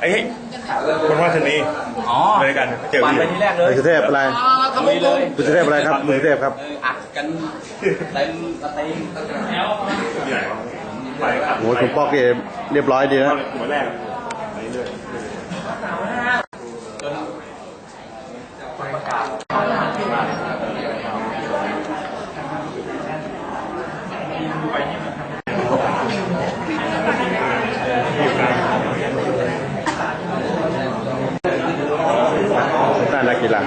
ไอ้เฮ้ยคนว่าชนีอ๋อเลยกันเจอปั่นพี่ไปที่แรกเลยสุเทพอะไรลุยเลยสุเทพอะไรครับสุเทพครับเอออัดกันเต็มสตรีมแล้วใหญ่ไปขับโอ้ยคุณป๊อกเอเรียบร้อยดีนะเข้าเลยกลุ่มแรกไปเรื่อย จนประกาศ ด้านนักกีฬา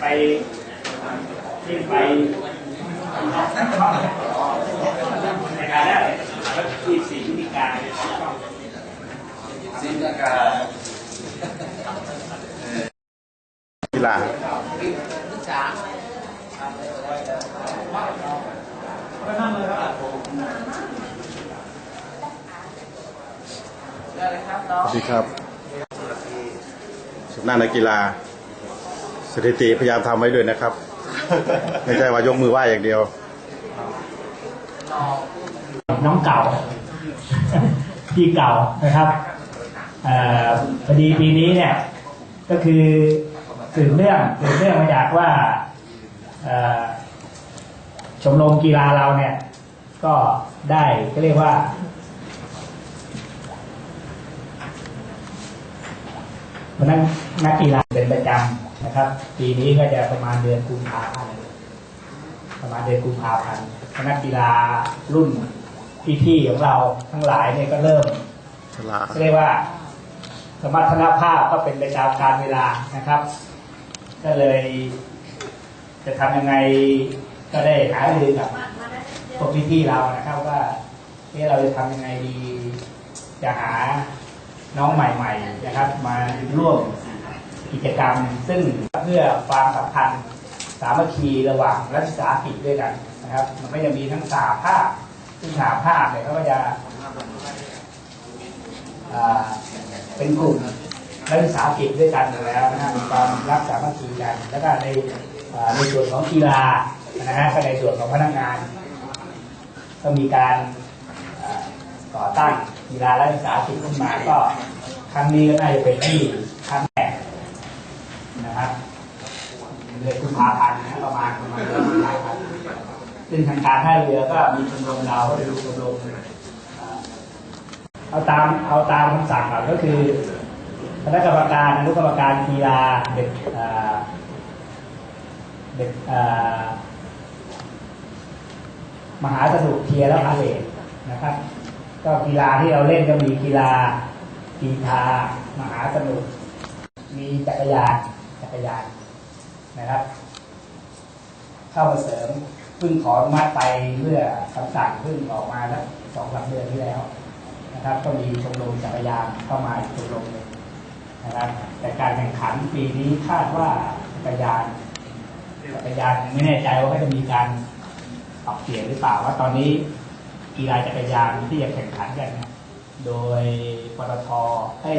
ไปที่ไปในการแรกแล้วที่สี่วิธีการสิงคากี ฬาสวัสดีครับสุดหน้านักกีฬา สถิติพยายามทำไว้ด้วยนะครับ ไม่ใช่ว่ายกมือไหว้อย่างเดียว น้องเก่าพี่เก่านะครับเอ่อพอดีปีนี้เนี่ยก็คือ สืบเรื่องสืบเรื่องมาจากว่าเอ่อชมรมกีฬาเราเนี่ย ก็ได้ก็เรียกว่าเพราะฉะนั้นนักกีฬาเป็นประจำนะครับ ปีนี้ก็จะประมาณเดือนกุมภาพันธ์ประมาณเดือนกุมภาพันธ์นักกีฬารุ่นพี่ๆของเราทั้งหลายเนี่ยก็เริ่มฉลาดเรียกว่าสมรรถภาพก็เป็นไปตามการเวลานะครับ ก็เลย จะทำยังไงก็ได้หารือกับพวกพี่ๆเรานะครับ ว่าที่เราจะทำยังไงดี จะหาน้องใหม่ๆนะครับ มาร่วมกิจกรรม ซึ่งเพื่อความสัมพันธ์สามัคคีระหว่างรัฐวิสาหกิจด้วยกันนะครับ มันก็จะมีทั้งสาภาพ ซึ่งสาภาพเนี่ยเขาก็จะเป็นกลุ่ม นักศึกษาหกิจด้วยกันอยู่แล้วนะฮะมีความรักสามัคคีกัน แล้วก็ในในส่วนของกีฬานะฮะก็ในส่วนของพนักงาน ก็มีการก่อตั้งกีฬาและศึกษาหกิจขึ้นมาก็ครั้งนี้ก็น่าจะเป็นที่ครั้งแรกนะครับเดือนกุมภาพันธ์นะประมาณประมาณเดือนกุมภาพันธ์ซึ่งทางการท่าเรือก็มีชมรมเราก็ไปดูชมรมอ่าเอาตามเอาตามคำสั่งก็คือ คณะกรรมการอนุกรรมการกีฬาเด็กเด็กมหาสนุกเทียร์และพาเลทนะครับ ก็กีฬาที่เราเล่นก็มีกีฬากีฬามหาสนุก มีจักรยานจักรยานนะครับ เข้ามาเสริมเพิ่งขออนุมัติไปเพื่อคำสั่งเพิ่งออกมาแล้วสองสามเดือนที่แล้วนะครับ ก็มีชมรมจักรยานเข้ามาชมรมหนึ่ง นะครับแต่การแข่งขันปีนี้คาดว่าจักรยานจักรยานไม่แน่ใจว่าเขาจะมีการปรับเปลี่ยนหรือเปล่าว่าตอนนี้กีฬาจักรยานที่จะแข่งขันกันโดยปตทให้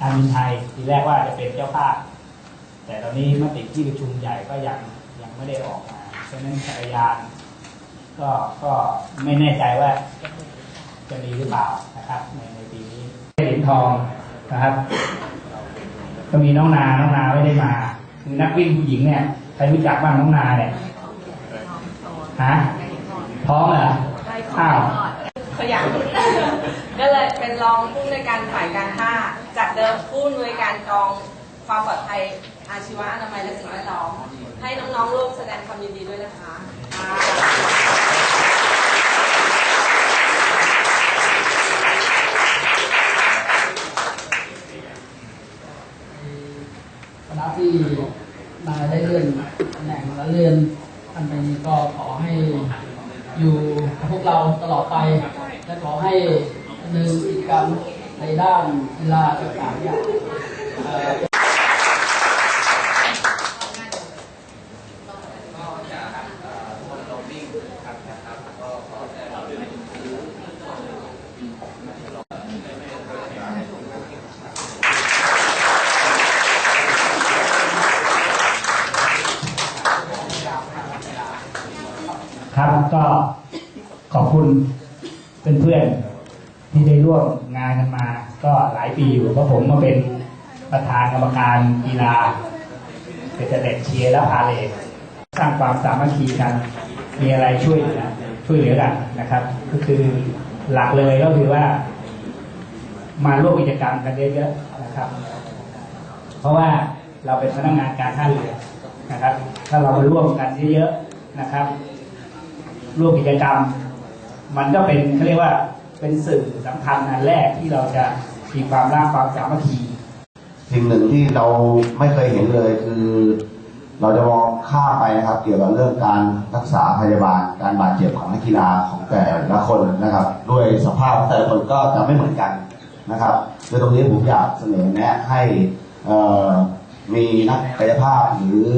การบินไทยทีแรกว่าจะเป็นเจ้าภาพแต่ตอนนี้มติที่ประชุมใหญ่ก็ยังยังไม่ได้ออกมาฉะนั้นจักรยานก็ก็ไม่แน่ใจว่าจะมีหรือเปล่านะครับในในปีนี้เหรียญทอง นะครับ ก็มีน้องนาน้องนาไม่ได้มา คือนักวิ่งผู้หญิงเนี่ยใครรู้จักบ้างน้องนาเนี่ยฮะท้องเหรออ้าวเขาอยากก็เลยเป็นรองผู้ในการฝ่ายการท่าจากเดิมผู้นวยการกองความปลอดภัยอาชีวะอนามัยและสิ่งแวดล้อมให้น้องๆร่วมแสดงความยินดีด้วยนะคะ ค่ะที่นายได้เลื่อนตำแหน่งและเลื่อนอันไปนี้ก็ขอให้อยู่กับพวกเราตลอดไป และขอให้ดำเนินกิจกรรมในด้านกีฬาต่างๆอย่าง ครับก็ขอบคุณเพื่อนๆที่ได้ร่วมงานกันมา ก็หลายปีอยู่เพราะผมมาเป็นประธานกรรมการกีฬาเป็นเด็กเชียร์และพาเลทสร้างความสามัคคีกัน มีอะไรช่วยช่วยเหลือกันนะครับ ก็คือหลักเลยก็คือว่า มาร่วมกิจกรรมกันเยอะๆนะครับ เพราะว่าเราเป็นพนักงานการท่าเรือนะครับ ถ้าเรามาร่วมกันเยอะๆนะครับ ร่วมกิจกรรม มันก็เป็นเขาเรียกว่าเป็นสื่อสำคัญอันแรกที่เราจะมีความรักความสามัคคีสิ่งหนึ่งที่เราไม่เคยเห็นเลยคือ เราจะมองข้ามไปนะครับ เกี่ยวกับเรื่องการรักษาพยาบาล การบาดเจ็บของนักกีฬาของแต่ละคนนะครับ ด้วยสภาพของแต่ละคนก็จะไม่เหมือนกันนะครับโดยตรงนี้ผมอยากเสนอแนะให้มีนักกายภาพหรือ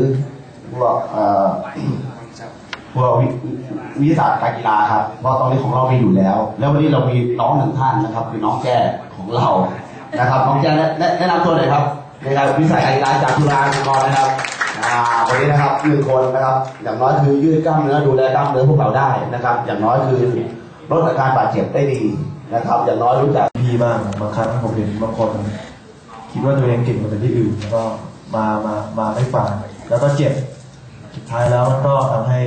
พวก เอ่อพวกวิวิทยาศาสตร์การกีฬาครับเพราะตอนนี้ของเรามีอยู่แล้ว แล้ววันนี้เรามีน้องหนึ่งท่านนะครับคือน้องแก้ของเรานะครับน้องแก้แนะแนะแนะนำตัวหน่อยครับในะครับวิสัยการกีฬาจากจุฬาลงกรณ์นะครับอ่าวันนี้นะครับหนึ่งคนนะครับอย่างน้อยคือยืดกล้ามเนื้อดูแลกล้ามเนื้อพวกเราได้นะครับ อย่างน้อยคือลดอาการบาดเจ็บได้ดีนะครับ อย่างน้อยรู้จักพี่บ้างบางครั้งผมเห็นบางคนคิดว่าตัวเองเก่งกว่าที่อื่นแล้วก็มามามาไม่ฟังแล้วก็เจ็บสุดท้ายแล้วมันก็ทำให้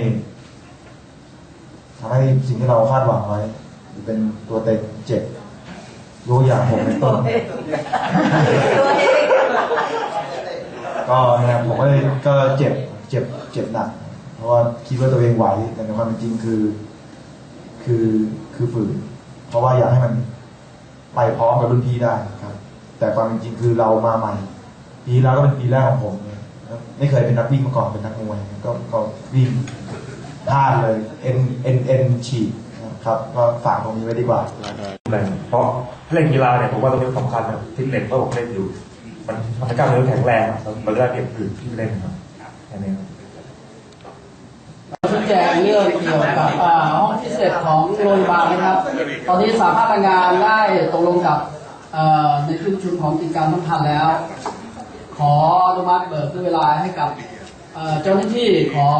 ทำให้สิ่งที่เราคาดหวังไว้เป็นตัวเต็งเจ็บยกอย่างผมเป็นต้นก็นะครับผมก็เลยก็เจ็บเจ็บเจ็บหนัก เพราะว่าคิดว่าตัวเองไหวแต่ในความเป็นจริงคือ คือคือฝืน เพราะว่าอยากให้มันไปพร้อมกับรุ่นพี่ได้ครับ แต่ความเป็นจริงคือเรามาใหม่ ปีแล้วก็เป็นปีแรกของผมเนี่ยไม่เคยเป็นนักวิ่งมาก่อนเป็นนักมวยก็ก็วิ่ง พลาดเลยเอ็นเอ็นเอ็นฉีกนะครับก็ฝากตรงนี้ไว้ดีกว่าเพราะเล่นกีฬาเนี่ยผมว่าตรงนี้สำคัญนะฟิตเนสก็ผมเล่นอยู่ มันมันกล้ามเนื้อแข็งแรงมันได้เปรียบอื่นที่เล่นครับแค่นี้ครับชี้แจงเรื่องเกี่ยวกับห้องพิเศษของโรงพยาบาลนะครับ ตอนนี้สามารถทำงานได้ตกลงกับในที่ประชุมของกิจการทั้งพันแล้ว ขออนุมัติเบิกด้วยเวลาให้กับเจ้าหน้าที่ของ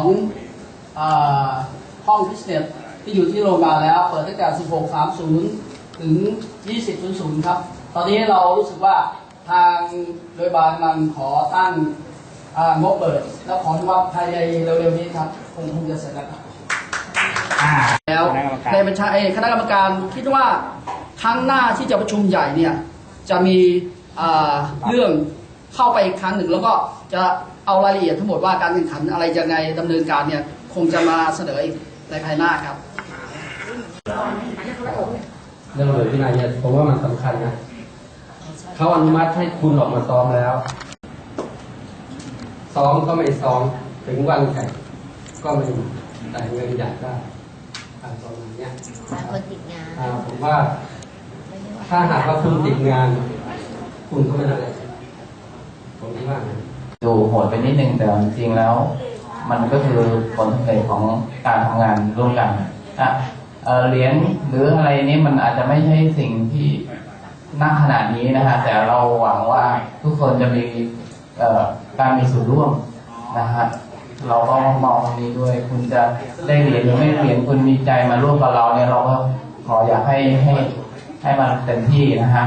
ห้องพิเศษที่อยู่ที่โรงพยาบาลแล้ว เปิดตั้งแต่ 16.30 ถึง 20.00 ครับ ตอนนี้เรารู้สึกว่าทางโรงพยาบาลมันขอตั้งอ่างบเปิด แล้วขออนุมัติภายในเร็วๆนี้ครับ คงคงจะเสร็จแล้วครับอ่าแล้วคณะกรรมการในบัญชาเอกคณะกรรมการคิดว่าครั้งหน้าที่จะประชุมใหญ่เนี่ยจะมีอ่าเรื่องเข้าไปอีกครั้งหนึ่ง แล้วก็จะเอารายละเอียดทั้งหมดว่าการแข่งขันอะไรยังไงดำเนินการเนี่ย คงจะมาเสนออีกในภายหน้าครับ เรื่องเลยที่นายเนี่ยผมว่ามันสำคัญนะเขาอนุมัติให้คุณออกมาซ้อมแล้ว ซ้อมก็ไม่ซ้อมถึงวันแข่งก็ไม่มาแต่เงินอยากได้อะไรประมาณเนี้ยบางคนติดงานอ่าผมว่า ถ้าหากว่าคุณติดงาน คุณก็ไม่ได้เลยผมคิดว่านะ ดูโหดไปนิดนึงแต่จริงๆแล้ว มันก็คือผลสำเร็จของการทำงานร่วมกันนะเหรียญหรืออะไรนี้มันอาจจะไม่ใช่สิ่งที่น่าขนาดนี้นะฮะแต่เราหวังว่าทุกคนจะมีการมีส่วนร่วมนะฮะเราก็มองตรงนี้ด้วย คุณจะได้เหรียญหรือไม่เหรียญคุณมีใจมาร่วมกับเราเนี่ยเราก็ขออยากให้ให้ให้มันเต็มที่นะฮะ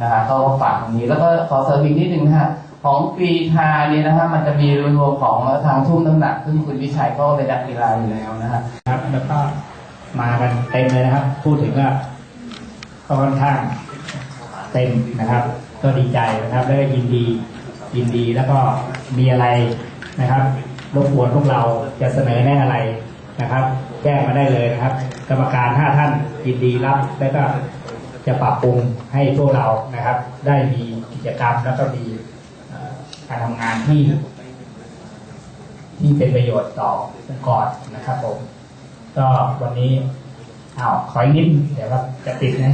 นะฮะก็ฝากตรงนี้แล้วก็ขอเสริมอีกนิดนึงนะฮะ ของปีทาเนี่ยนะฮะมันจะมีรวมของทางทุ่มน้ำหนัก ซึ่งคุณวิชัยก็เป็นนักกีฬาอยู่แล้วนะฮะครับ แล้วก็มากันเต็มเลยนะครับ พูดถึงว่าก็ค่อนข้างเต็มนะครับ ก็ดีใจนะครับ แล้วก็ยินดียินดีแล้วก็มีอะไรนะครับรบกวนพวกเราจะเสนอแน่อะไรนะครับแจ้งมาได้เลยนะครับ กรรมการห้าท่านยินดีรับแล้วก็จะปรับปรุงให้พวกเรานะครับ ได้มีกิจกรรมแล้วก็มี การทำงานที่ ที่เป็นประโยชน์ต่อองค์กรนะครับผม ก็วันนี้อ้าวขออีกนิดเดี๋ยวครับจะติดนะ